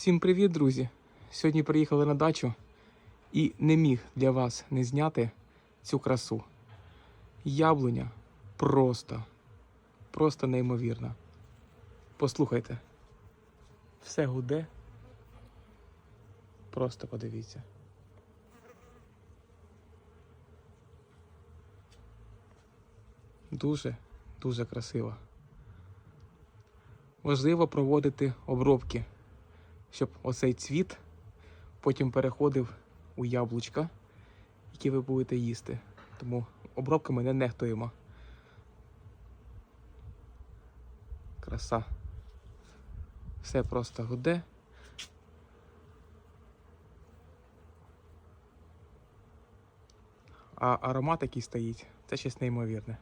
Всім привіт, друзі! Сьогодні приїхали на дачу і не міг для вас не зняти цю красу. Яблуня просто, просто неймовірна. Послухайте, все гуде. Просто подивіться. Дуже, дуже красиво. Важливо проводити обробки щоб оцей цвіт потім переходив у яблучка, які ви будете їсти. Тому обробками не нехтуємо. Краса. Все просто гуде. А аромат, який стоїть, це щось неймовірне.